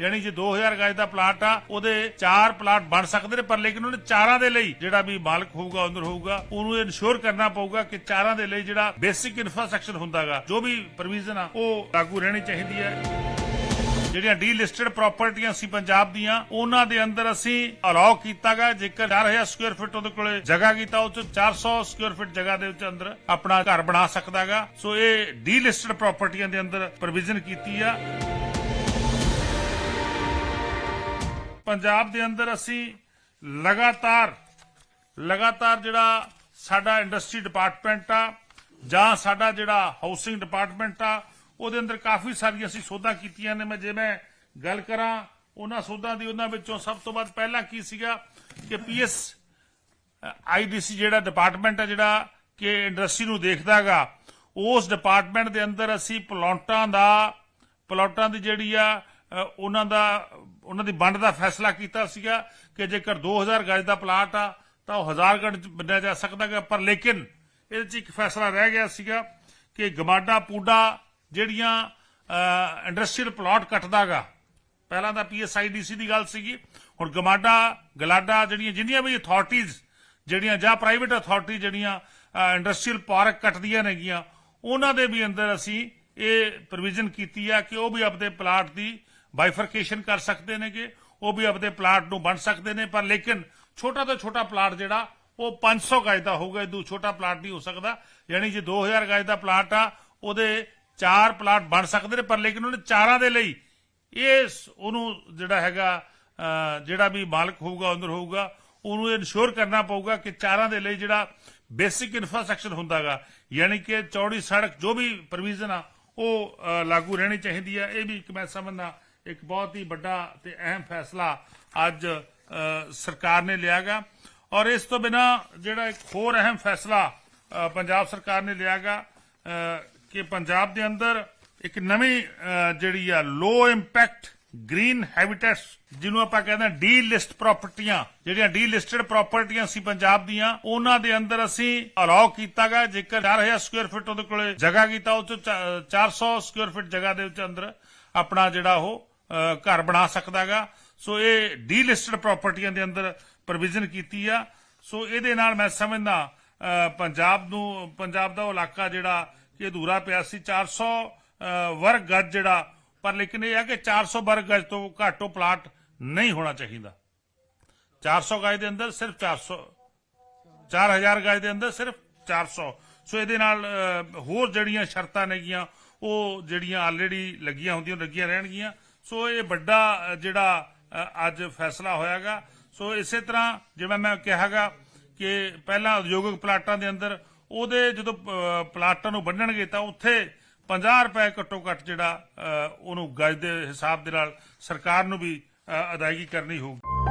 ਯਾਨੀ ਜੇ 2000 ਗਜ ਦਾ ਪਲਾਟ ਆ, ਉਹਦੇ 4 ਪਲਾਟ ਬਣ ਸਕਦੇ ਨੇ, ਪਰ ਲੇਕਿਨ ਉਹਨੇ ਚਾਰਾਂ ਦੇ ਲਈ ਜਿਹੜਾ ਵੀ ਮਾਲਕ ਹੋਊਗਾ ਓਨਰ ਹੋਊਗਾ, ਉਹਨੂੰ ਇਨਸ਼ੋਰ ਕਰਨਾ ਪਊਗਾ ਕਿ ਚਾਰਾਂ ਦੇ ਲਈ ਜਿਹੜਾ ਬੇਸਿਕ ਇਨਫਰਾਸਟ੍ਰਕਚਰ ਹੁੰਦਾਗਾ, ਜੋ ਵੀ ਪ੍ਰੋਵੀਜ਼ਨ ਆ, ਉਹ ਲਾਗੂ ਰਹਿਣੀ ਚਾਹੀਦੀ ਹੈ। ਜਿਹੜੀਆਂ ਡੀਲਿਸਟਡ ਪ੍ਰਾਪਰਟੀਆਂ ਸੀ ਪੰਜਾਬ ਦੀਆਂ, ਉਹਨਾਂ ਦੇ ਅੰਦਰ ਅਸੀਂ ਅਲਾਉ ਕੀਤਾਗਾ, ਜੇਕਰ 4000 ਸਕੁਅਰ ਫੁੱਟ ਉਹਦੇ ਕੋਲੇ ਜਗ੍ਹਾ ਕੀਤਾ, ਉਹ ਚ 400 ਸਕੁਅਰ ਫੁੱਟ ਜਗ੍ਹਾ ਦੇ ਵਿੱਚ ਅੰਦਰ ਆਪਣਾ ਘਰ ਬਣਾ ਸਕਦਾਗਾ। ਸੋ ਇਹ ਡੀਲਿਸਟਡ ਪ੍ਰਾਪਰਟੀਆਂ ਦੇ ਅੰਦਰ ਪ੍ਰੋਵੀਜ਼ਨ ਕੀਤੀ ਆ। ਪੰਜਾਬ ਦੇ ਅੰਦਰ ਅਸੀਂ ਲਗਾਤਾਰ ਲਗਾਤਾਰ ਜਿਹੜਾ ਸਾਡਾ ਇੰਡਸਟਰੀ ਡਿਪਾਰਟਮੈਂਟ ਆ, ਜਾਂ ਸਾਡਾ ਜਿਹੜਾ ਹਾਊਸਿੰਗ ਡਿਪਾਰਟਮੈਂਟ ਆ, ਉਹਦੇ ਅੰਦਰ ਕਾਫੀ ਸਾਰੀਆਂ ਅਸੀਂ ਸੋਧਾਂ ਕੀਤੀਆਂ ਨੇ। ਮੈਂ ਜੇ ਮੈਂ ਗੱਲ ਕਰਾਂ, ਉਹਨਾਂ ਸੋਧਾਂ ਦੀ ਉਹਨਾਂ ਵਿੱਚੋਂ ਸਭ ਤੋਂ ਵੱਧ ਪਹਿਲਾਂ ਕੀ ਸੀਗਾ ਕਿ ਪੀਐਸ ਆਈਡੀਸੀ ਜਿਹੜਾ ਡਿਪਾਰਟਮੈਂਟ ਹੈ ਜਿਹੜਾ ਕਿ ਇੰਡਸਟਰੀ ਨੂੰ ਦੇਖਦਾਗਾ, ਉਸ ਡਿਪਾਰਟਮੈਂਟ ਦੇ ਅੰਦਰ ਅਸੀਂ ਪਲਾਟਾਂ ਦਾ, ਪਲਾਟਾਂ ਦੀ ਜਿਹੜੀ ਆ ਉਹਨਾਂ ਦਾ ਉਹਨਾਂ ਦੀ ਵੰਡ ਦਾ ਫੈਸਲਾ ਕੀਤਾ ਸੀਗਾ ਕਿ ਜੇਕਰ 2000 ਗਜ ਦਾ ਪਲਾਟ ਆ, ਤਾਂ ਉਹ 1000 ਗਜ ਵੰਡਿਆ ਜਾ ਸਕਦਾਗਾ ਪਰ ਲੇਕਿਨ ਇਹਦੇ 'ਚ ਇੱਕ ਫੈਸਲਾ ਰਹਿ ਗਿਆ ਸੀਗਾ ਕਿ ਗਮਾਡਾ ਪੂਡਾ ਜਿਹੜੀਆਂ ਇੰਡਸਟਰੀਅਲ ਪਲਾਟ ਕੱਟਦਾਗਾ ਪਹਿਲਾਂ ਤਾਂ ਪੀਐਸਆਈਡੀਸੀ ਦੀ ਗੱਲ ਸੀਗੀ। ਹੁਣ ਗਮਾਡਾ, ਗਲਾਡਾ ਜਿਹੜੀਆਂ, ਜਿੰਨੀਆਂ ਵੀ ਅਥਾਰਟੀਆਂ ਜਿਹੜੀਆਂ ਜਾਂ ਪ੍ਰਾਈਵੇਟ ਅਥਾਰਟੀ ਜਿਹੜੀਆਂ ਇੰਡਸਟਰੀਅਲ ਪਾਰਕ ਕੱਟਦੀਆਂ ਨੇਗੀਆਂ, ਉਹਨਾਂ ਦੇ ਵੀ ਅੰਦਰ ਅਸੀਂ ਇਹ ਪ੍ਰੋਵੀਜ਼ਨ ਕੀਤੀ ਆ ਕਿ ਉਹ ਵੀ ਆਪਣੇ ਪਲਾਟ ਦੀ ਬਾਈਫਰਕੇਸ਼ਨ ਕਰ ਸਕਦੇ ਨੇਗੇ, ਉਹ ਵੀ ਆਪਣੇ ਪਲਾਟ ਨੂੰ ਵੰਡ ਸਕਦੇ ਨੇ, ਪਰ ਲੇਕਿਨ ਛੋਟਾ ਤੋਂ ਛੋਟਾ ਪਲਾਟ ਜਿਹੜਾ, ਉਹ 500 ਗਜ ਦਾ ਹੋਊਗਾ ਇਹ ਛੋਟਾ ਪਲਾਟ ਨਹੀਂ ਹੋ ਸਕਦਾ। ਯਾਨੀ ਜੇ 2000 ਗਜ ਦਾ ਪਲਾਟ ਆ, ਉਹਦੇ ਚਾਰ ਪਲਾਟ ਬਣ ਸਕਦੇ ਨੇ, ਪਰ ਲੇਕਿਨ ਉਹਨੇ ਚਾਰਾਂ ਦੇ ਲਈ, ਇਹ ਉਹਨੂੰ ਜਿਹੜਾ ਹੈਗਾ ਜਿਹੜਾ ਵੀ ਮਾਲਕ ਹੋਊਗਾ ਓਨਰ ਹੋਊਗਾ, ਉਹਨੂੰ ਇਨਸ਼ੋਰ ਕਰਨਾ ਪਊਗਾ ਕਿ ਚਾਰਾਂ ਦੇ ਲਈ ਜਿਹੜਾ ਬੇਸਿਕ ਇਨਫਰਾਸਟ੍ਰਕਚਰ ਹੁੰਦਾਗਾ, ਯਾਨੀ ਕਿ ਚੌੜੀ ਸੜਕ, ਜੋ ਵੀ ਪ੍ਰੋਵੀਜ਼ਨ ਆ, ਉਹ ਲਾਗੂ ਰਹਿਣੀ ਚਾਹੀਦੀ ਆ। ਇਹ ਵੀ ਇੱਕ ਮੈਂ ਸਮਝਦਾ ਇੱਕ ਬਹੁਤ ਹੀ ਵੱਡਾ ਤੇ ਅਹਿਮ ਫੈਸਲਾ ਅੱਜ ਸਰਕਾਰ ਨੇ ਲਿਆਗਾ। ਔਰ ਇਸ ਤੋਂ ਬਿਨਾ ਜਿਹੜਾ ਇੱਕ ਹੋਰ ਅਹਿਮ ਫੈਸਲਾ ਪੰਜਾਬ ਸਰਕਾਰ ਨੇ ਲਿਆਗਾ ਅਹ, ਕਿ ਪੰਜਾਬ ਦੇ ਅੰਦਰ ਇੱਕ ਨਵੀਂ ਜਿਹੜੀ ਆ ਲੋ ਇੰਪੈਕਟ ਗ੍ਰੀਨ ਹੈਬਿਟੈਟਸ ਜਿਹਨੂੰ ਆਪਾਂ ਕਹਿੰਦੇ ਆ ਡੀ ਲਿਸਟ ਪ੍ਰਾਪਰਟੀਆਂ ਜਿਹੜੀਆਂ ਡੀ ਲਿਸਟਡ ਪ੍ਰਾਪਰਟੀਆਂ ਸੀ ਪੰਜਾਬ ਦੀਆਂ ਉਹਨਾਂ ਦੇ ਅੰਦਰ ਅਸੀਂ ਅਲਾਉ ਕੀਤਾਗਾ। ਜੇਕਰ 4000 ਸਕੁਅਰ ਫੁੱਟ ਉਹਦੇ ਕੋਲੇ ਜਗ੍ਹਾ ਕੀਤਾ ਉਹ ਚ 400 ਸਕੁਅਰ ਫੁੱਟ ਜਗ੍ਹਾ ਦੇ ਵਿੱਚ ਅੰਦਰ ਆਪਣਾ ਜਿਹੜਾ ਉਹ ਘਰ ਬਣਾ ਸਕਦਾਗਾ ਸੋ ਇਹ ਡੀਲਿਸਟਡ ਪ੍ਰਾਪਰਟੀਆਂ ਦੇ ਅੰਦਰ ਪ੍ਰੋਵੀਜ਼ਨ ਕੀਤੀ ਆ। ਸੋ ਇਹਦੇ ਨਾਲ ਮੈਂ ਸਮਝਦਾ ਪੰਜਾਬ ਨੂੰ ਪੰਜਾਬ ਦਾ ਉਹ ਇਲਾਕਾ ਜਿਹੜਾ ਕਿ ਅਧੂਰਾ ਪਿਆ ਸੀ 400 ਅਹ, ਵਰਗ ਗਜ ਜਿਹੜਾ ਪਰ ਲੇਕਿਨ ਇਹ ਆ ਕਿ 400 ਵਰਗ ਗਜ ਤੋਂ ਘੱਟ ਉਹ ਪਲਾਟ ਨਹੀਂ ਹੋਣਾ ਚਾਹੀਦਾ। 400 ਗਜ ਦੇ ਅੰਦਰ ਸਿਰਫ 400 4000 ਗਜ ਦੇ ਅੰਦਰ ਸਿਰਫ 400 ਸੋ। ਇਹਦੇ ਨਾਲ ਹੋਰ ਜਿਹੜੀਆਂ ਸ਼ਰਤਾਂ ਨੇਗੀਆਂ ਉਹ ਜਿਹੜੀਆਂ ਆਲਰੇਡੀ ਲੱਗੀਆਂ ਹੁੰਦੀਆਂ ਲੱਗੀਆਂ ਰਹਿਣਗੀਆਂ। ਸੋ ਇਹ ਵੱਡਾ ਜਿਹੜਾ ਅੱਜ ਫੈਸਲਾ ਹੋਇਆਗਾ। ਸੋ ਇਸੇ ਤਰ੍ਹਾਂ ਜਿਵੇਂ ਮੈਂ ਕਿਹਾਗਾ ਕਿ ਪਹਿਲਾਂ ਉਦਯੋਗਿਕ ਪਲਾਟਾਂ ਦੇ ਅੰਦਰ ਉਹਦੇ ਜਦੋਂ ਪਲਾਟਾਂ ਨੂੰ ਵੰਡਣਗੇ ਤਾਂ ਉੱਥੇ 50 ਰੁਪਏ ਘੱਟੋ ਘੱਟ ਜਿਹੜਾ ਉਹਨੂੰ ਗਜ ਦੇ ਹਿਸਾਬ ਦੇ ਨਾਲ ਸਰਕਾਰ ਨੂੰ ਵੀ ਅਦਾਇਗੀ ਕਰਨੀ ਹੋਊਗੀ।